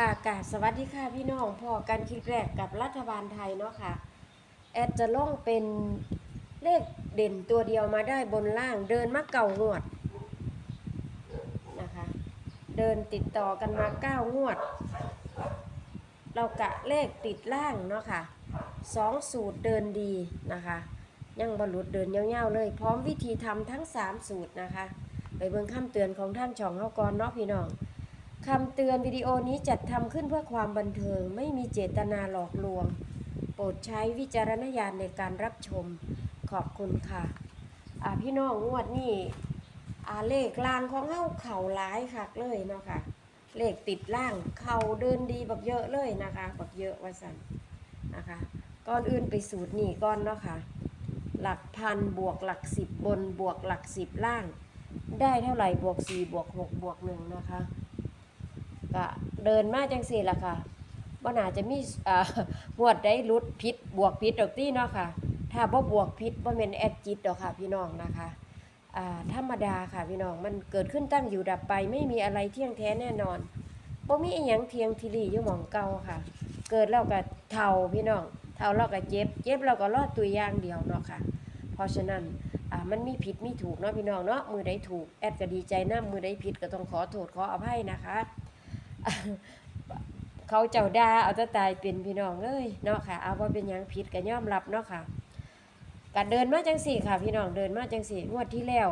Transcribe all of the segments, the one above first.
ค่ะกาสวัสดีค่ะพี่น้องพอกันคลิปแรกกับรัฐบาลไทยเนาะค่ะ แอดจะล่องเป็นเลขเด่นตัวเดียวมาได้บนล่างเดินมาเก่างวดนะคะ เดินติดต่อกันมาเก้างวด เรากะเลขติดล่างเนาะค่ะสองสูตรเดินดีนะคะ ยังบรรลุดเดินเงาวๆเลย พร้อมวิธีทำทั้ง 3 สูตรนะคะ ไปเบิ่งคำเตือนของท่านช่องเฮาก่อนเนาะพี่น้อง คำเตือนวิดีโอนี้จัดทำขึ้นเพื่อความบันเทิง ไม่มีเจตนาหลอกลวง โปรดใช้วิจารณญาณในการรับชม ขอบคุณค่ะ อ่าพี่น้องงวดนี้อ่าเลขล่างของเฮาเข่าหลายคักเลยเนาะค่ะ เลขติดล่างเข่าเดินดีแบบเยอะเลยนะคะแบบเยอะว่าสันนะคะก่อนอื่นไปสูตรนี่ก่อนเนาะค่ะ หลักพันบวกหลักสิบบนบวกหลักสิบล่าง ได้เท่าไหร่บวกสี่บวกหกบวกหนึ่งนะคะ ก็เดินมาจังสี่ละค่ะว่าน่าจะมีอ่าหวดได้รุดพิษบวกพิษดอกตี้เนาะค่ะ ถ้าบ่บวกพิษบ่แม่นแอดจิตดอกค่ะ พี่น้องนะคะอ่าธรรมดาค่ะพี่น้องมันเกิดขึ้นตั้งอยู่ดับไป ไม่มีอะไรเที่ยงแท้แน่นอนบ่มีอีหยังเทียงทีรีอยู่หมองเก่าค่ะ เกิดแล้วก็เฒ่าพี่น้องเฒ่าแล้วก็เจ็บเจ็บแล้วก็รอดตัวอย่างเดียวเนาะค่ะ เพราะฉะนั้นอ่ามันมีผิดมีถูกเนาะพี่น้องเนาะมือใดถูกแอดก็ดีใจนะมือใดผิดก็ต้องขอโทษขออภัยนะคะ เขาเจ้าดาเอาจะตายเป็นพี่น้องเอ้ยเนาะค่ะ เอาว่าเป็นยังผิดก็ยอมรับเนาะค่ะการเดินมาจังสี่ค่ะ พี่น้องเดินมาจังสี่งวดที่แล้ว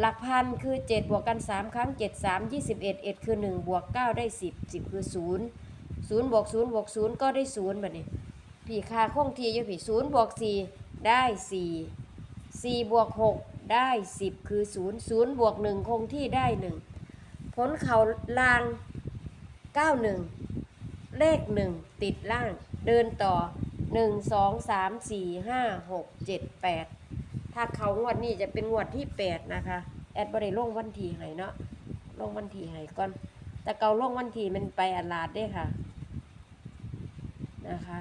หลักพันคือ 7 บวกกัน 3 ครั้ง 7 3 21เอ็ดคือ 1 บวก 9 ได้ 10 10 คือ 0 0 บวก 0 บวก 0 ก็ได้0แบบนี้พี่ค่าคงทีอยู่พี่0บวก 4 ได้ 4 4 บวก 6 ได้ 10 คือ 0 0 บวก 1 คงที่ได้ 1 ผลเขาลาง 91 เลข 1 ติดล่าง เดินต่อ 1 2 3 4 5 6 7 8 ถ้าเขางวดนี้จะเป็นงวดที่ 8 นะคะ แอดบริลงวันทีให้เนาะลงวันทีให้ก่อน แต่เกาลงวันทีมันไปอัลลาดได้ค่ะ นะคะ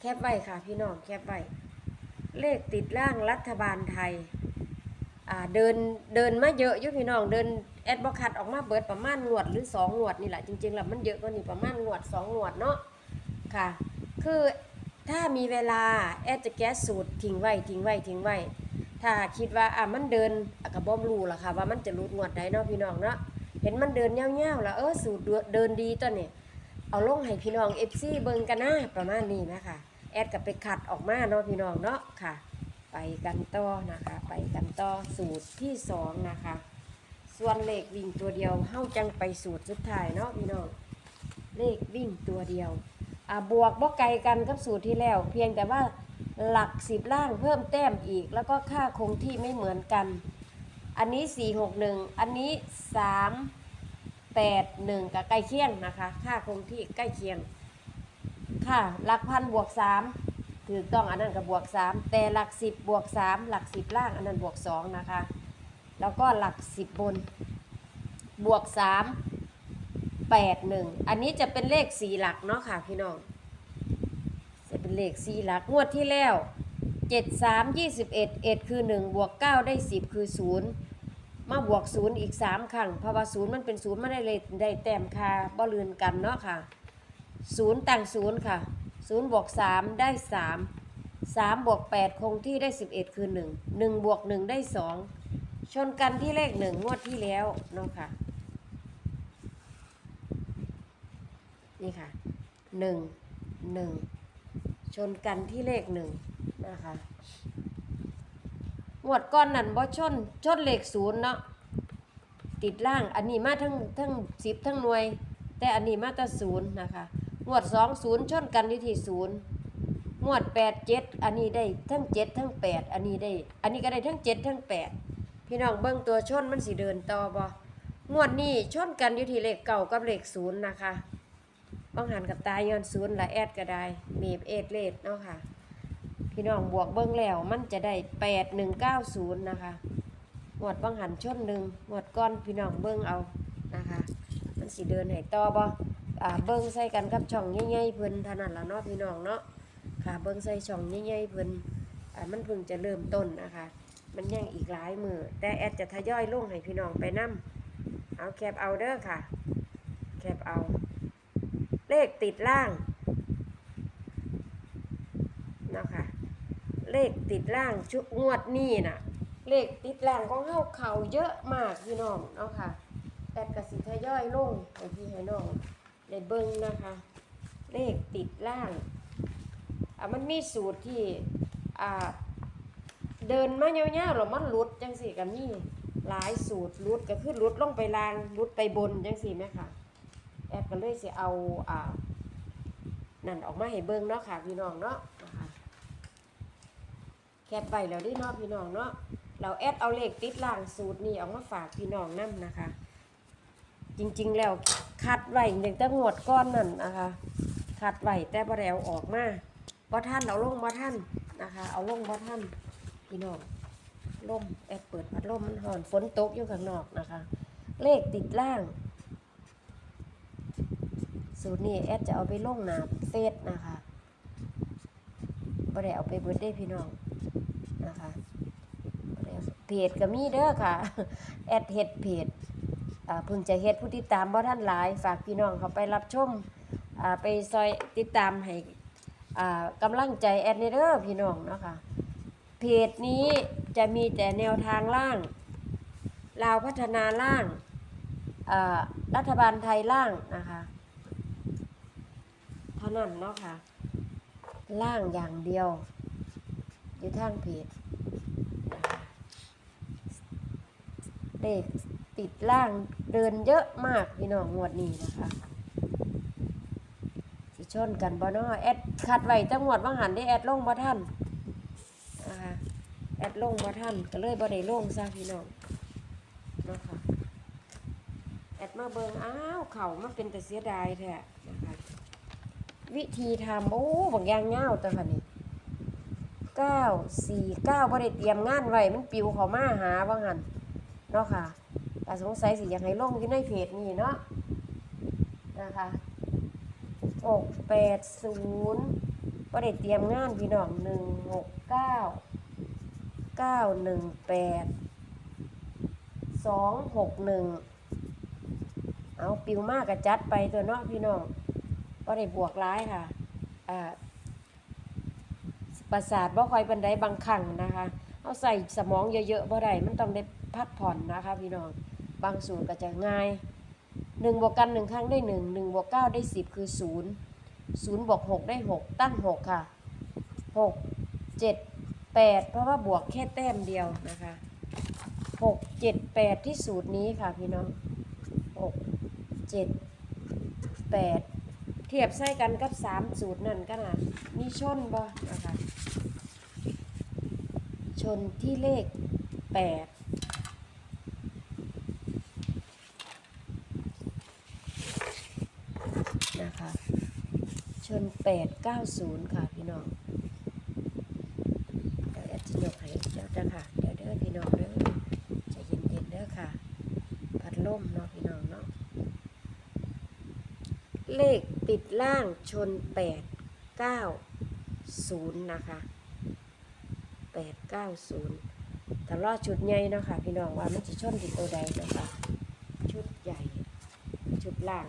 แคปไว้ค่ะพี่น้องแคปไว้เลขติดล่างรัฐบาลไทย อ่าเดินเดินมาเยอะอยู่พี่น้องเดินแอดบอคัดออกมาเบิดประมาณงวดหรือสองงวดนี่แหละจริงๆแล้วมันเยอะกว่านี้ประมาณงวดสองงวดเนาะค่ะ คือถ้ามีเวลาแอดจะแก้สูตรทิ้งไว้ทิ้งไว้ทิ้งไว้ ถ้าคิดว่าอะมันเดินอะก็บ่รู้ล่ะค่ะ ว่ามันจะรุดงวดใดเนาะพี่น้องเนาะเห็นมันเดินเงี้ยวๆแล้วเออสูตรเดินดีตัวนี้เอาลงให้พี่น้อง FC เบิงกันนะประมาณนี้นะคะแอดก็ไปขัดออกมาเนาะพี่น้องเนาะค่ะ ไปกันต่อนะคะ ไปกันต่อสูตรที่สองนะคะ ส่วนเลขวิ่งตัวเดียวเฮ้าจังไปสูตรสุดท้ายเนาะพี่น้องเลขวิ่งตัวเดียวอ่าบวกบ่ไกลกันกับสูตรที่แล้ว เพียงแต่ว่าหลักสิบล่างเพิ่มแต้มอีก แล้วก็ค่าคงที่ไม่เหมือนกัน อันนี้ 461 อันนี้ 381 กับใกล้เคียงนะคะ ค่าคงที่ใกล้เคียง ค่ะหลักพันบวกสาม ถูกต้องอันนั้นกับบวกสามแต่หลักสิบบวกสามหลักสิบล่างอันนั้นบวกสองนะคะ แล้วก็หลักสิบบน บวกสามแปดหนึ่งอันนี้จะเป็นเลขสี่หลักเนาะค่ะพี่น้อง จะเป็นเลขสี่หลัก งวดที่แล้วเจ็ดสามยี่สิบเอ็ดเอ็ดคือหนึ่งบวกเก้าได้สิบคือศูนย์มาบวกศูนย์อีกสามครั้งเพราะว่าศูนย์มันเป็นศูนย์ไม่ได้เลยได้แต้มคาบ่ลืนกันเนาะค่ะศูนย์ต่างศูนย์ค่ะ ศูนย์บวกสามได้สามสามบวกแปดคงที่ได้สิบเอ็ดคือหนึ่งหนึ่งบวกหนึ่งได้สองชนกันที่เลขหนึ่งงวดที่แล้วเนาะค่ะ นี่ค่ะหนึ่งหนึ่งชนกันที่เลขหนึ่งนะคะงวดก้อนนั่นบ่ชนชนเลขศูนย์เนาะติดล่างอันนี้มาทั้งทั้งสิบทั้งหน่วย แต่อันนี้มาแตรศูนย์นะคะ งวดสองศูนย์ชนกันที่ที่ศูนย์งวดแปดเจ็ดอันนี้ได้ทั้งเจ็ดทั้งแปดอันนี้ได้ อันนี้ก็ได้ทั้งเจ็ดทั้งแปดพี่น้องเบิ้งตัวชนมันสิเดินต่อบ่งวดนี้ชนกันอยู่ที่เลขเก่ากับเลขศูนย์นะคะบางหันกับตายย้อนศูนย์ละแอดก็ได้มีบเอดเลดเนาะค่ะ พี่น้องบวกเบิ้งแล้วมันจะได้แปดหนึ่งเก้าศูนย์นะคะงวดบางหันชนหนึ่งงวดก้อนพี่น้องเบิ้งเอานะคะ มันสิเดินให้ต่อบ่ อ่าเบิ้งใส่กันกับช่องใหญ่ๆเพิ่นเท่านั้นล่ะเนาะพี่น้องเนาะค่ะ เบิ้งใส่ช่องใหญ่ๆเพิ่นอ่ามันเพิ่งจะเริ่มต้นนะคะ มันยังอีกหลายมือแต่แอดจะทยอยลงให้พี่น้องไปนํเอาแคปเอาเด้อค่ะ แคปเอา เลขติดล่างนะคะเลขติดล่างชุดงวดนี้น่ะเลขติดล่างของเฮาเข่าเยอะมากพี่น้องเนาะค่ะแอดกสิทยอยลงให้พี่ให้น้อง ได้เบิ่งนะคะ เลขติดล่างอะมันมีสูตรที่อ่าเดินมายาวๆหรอมันลุดจังสี่ก็มีหลายสูตรลุดก็คือลุดลงไปล่างลุดไปบนจังสี่ไหมคะแอดก็เลยสิเอาอ่านั่นออกมาให้เบิ่งเนาะค่ะพี่น้องเนาะนะคะแคปไปแล้วดิเนาะพี่น้องเนาะเราแอดเอาเลขติดล่างสูตรนี้ออกมาฝากพี่น้องนํนะคะ จริงๆแล้วคัดไว้อย่างแต่งวดก้อนนั่นนะคะคัดไว้แต่บ่ได้เอาออกมาบ่ท่านเอาลงบ่ท่านนะคะ เอาลงบ่ท่านพี่น้องลมแอดเปิดพัดลมมันห่อนฝนตกอยู่ข้างนอกนะคะ เลขติดล่าง สูตรนี้แอดจะเอาไปลงหนาเฟซนะคะบ่ได้เอาไปเบิดได้พี่น้องนะคะเพจก็มีเด้อค่ะ แอดเฮ็ดเพจ เพิ่งจะเฮ็ดผู้ติดตามบ่ท่านหลาย ฝากพี่น้องเขาไปรับชมไปซอยติดตามให้กำลังใจแอดนี่เด้อพี่น้องเนาะค่ะเพจนี้จะมีแต่แนวทางล่างลาวพัฒนาล่างรัฐบาลไทยล่างนะคะเท่านั้นเนาะค่ะล่างอย่างเดียว อยู่ทางเพจนะคะเลข ติดล่างเดินเยอะมากพี่น้องงวดนี้นะคะสิชนกันบ่นาะแอดคัดไว้จังหวัดบางหันได้แอดลงบ่ท่านนะคะแอดลงบ่ท่านก็เลยบ่ได้ลงซะพี่น้องเนะค่ะแอดมาเบิงอ้าวเข่ามันเป็นแต่เสียดายแท้นะคะวิธีทำโอ้บางอย่างเงาวตัวค่ะนี่เก้าสี่เก้าบ่ได้เตรียมงานไว้มันปิวเขามาหาบางหันเนาะค่ะ แต่สงสัยสิอยากให้ลงอยู่ในเพจนี้เนาะนะคะหกแปดศูนย์ก็ได้เตรียมงานพี่น้องหนึ่งหกเก้าเก้าหนึ่งแปดสองหกหนึ่งเอาปิวมากกระจัดไปตัวเนาะพี่น้องก็ได้บวกร้ายค่ะอ่าประสาทบ่คอยบันไดบางครั้งนะคะ เอาใส่สมองเยอะๆบ่ได้มันต้องได้พักผ่อนนะคะพี่น้อง บางสูตรก็จะง่าย1บวกกัน 1 ครั้งได้ 1 1บวก9ได้ 10 คือ 0 0บวก6ได้ 6 ตั้ง 6 ค่ะ 6 7 8 เพราะว่าบวกแค่แต้มเดียวนะคะ 6 7 8 ที่สูตรนี้ค่ะพี่น้อง 6 7 8 เทียบใส่กันกับ 3 สูตรนั่นก็นะมีชนบ่นะคะ ชนที่เลข 8 นะคะ ชน 890 ค่ะพี่น้องเดี๋ยวแอดจะยกให้เดี๋ยวจะค่ะเดี๋ยวเด้อพี่น้องเด้อใจเย็นๆเด้อค่ะ พัดลมเนาะพี่น้องเนาะเลขติดล่างชน 890 นะคะ 890แต่รอดชุดใหญ่เนาะค่ะพี่น้องว่ามันจะชนติดตัวใดนะคะ ชุดใหญ่ชุดล่าง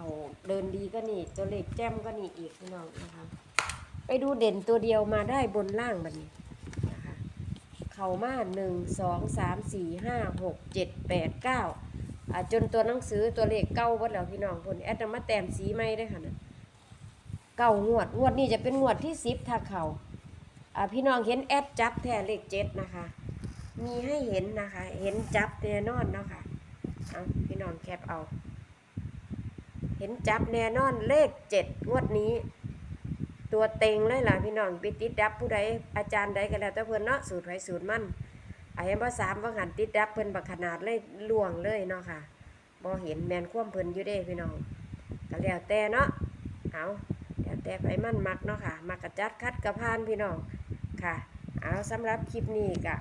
เขาเดินดีก็นี่ ตัวเล็กแจ่มก็นี่อีกพี่น้องนะคะไปดูเด่นตัวเดียวมาได้บนล่างบัดนี้นะคะเขามาหนึ่งสองสามสี่ห้าหกเจ็ดแปดเก้าอ่าจนตัวหนังสือตัวเลขเก้าวัดแล้วพี่น้องคนแอดมาแต้มสีไม่ได้ค่ะนะเก้างวดงวดนี้จะเป็นงวดที่สิบถ้าเขาอ่าพี่น้องเห็นแอดจับแท้เลขเจ็ดนะคะ มีให้เห็นนะคะ เห็นจับแน่นอนเนาะค่ะเอาพี่น้องแคปเอา เห็นจับแน่นอนเลขเจ็ดงวดนี้ ตัวเต็งเลยล่ะพี่น้องไปติดดับผู้ใดอาจารย์ใดก็แล้วแต่เพิ่อนเนาะสูตรไผสูตรมั่นไอาเห็นว่าสามว่าหันติดดับเพิ่นบักขนาดเลยล่วงเลยเนาะค่ะบ่เห็นแมนคว่ำเพิ่นอยู่เด้พี่น้องก็แล้วแต่เนาะเอาแล้วแต่ไผมันมักเนาะค่ะมักกระจัดคัดกระพานพี่น้องค่ะ เอาสำหรับคลิปนี้ก็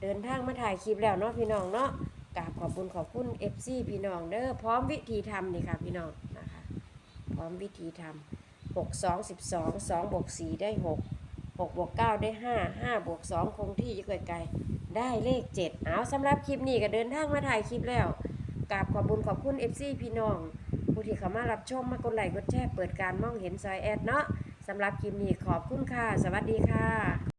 เดินทางมาถ่ายคลิปแล้วเนาะพี่น้องเนาะกราบขอบคุณขอบคุณ FC พี่น้องเด้อพร้อมวิธีทำนี่ค่ะพี่น้อง พร้อมวิธีทำหกสองสิบสองสองบวกสี่ได้หกหกบวกเก้าได้ห้าห้าบวกสองคงที่อยู่ไกลๆได้เลขเจ็ดเอาสำหรับคลิปนี้ก็เดินทางมาถ่ายคลิปแล้วกราบขอบบุญขอบคุณ FC พี่น้อง ผู้ที่เข้ามารับชมมากดไลค์กดแชร์เปิดการมองเห็นซอยแอดเนาะสำหรับคลิปนี้ขอบคุณค่ะ สวัสดีค่ะ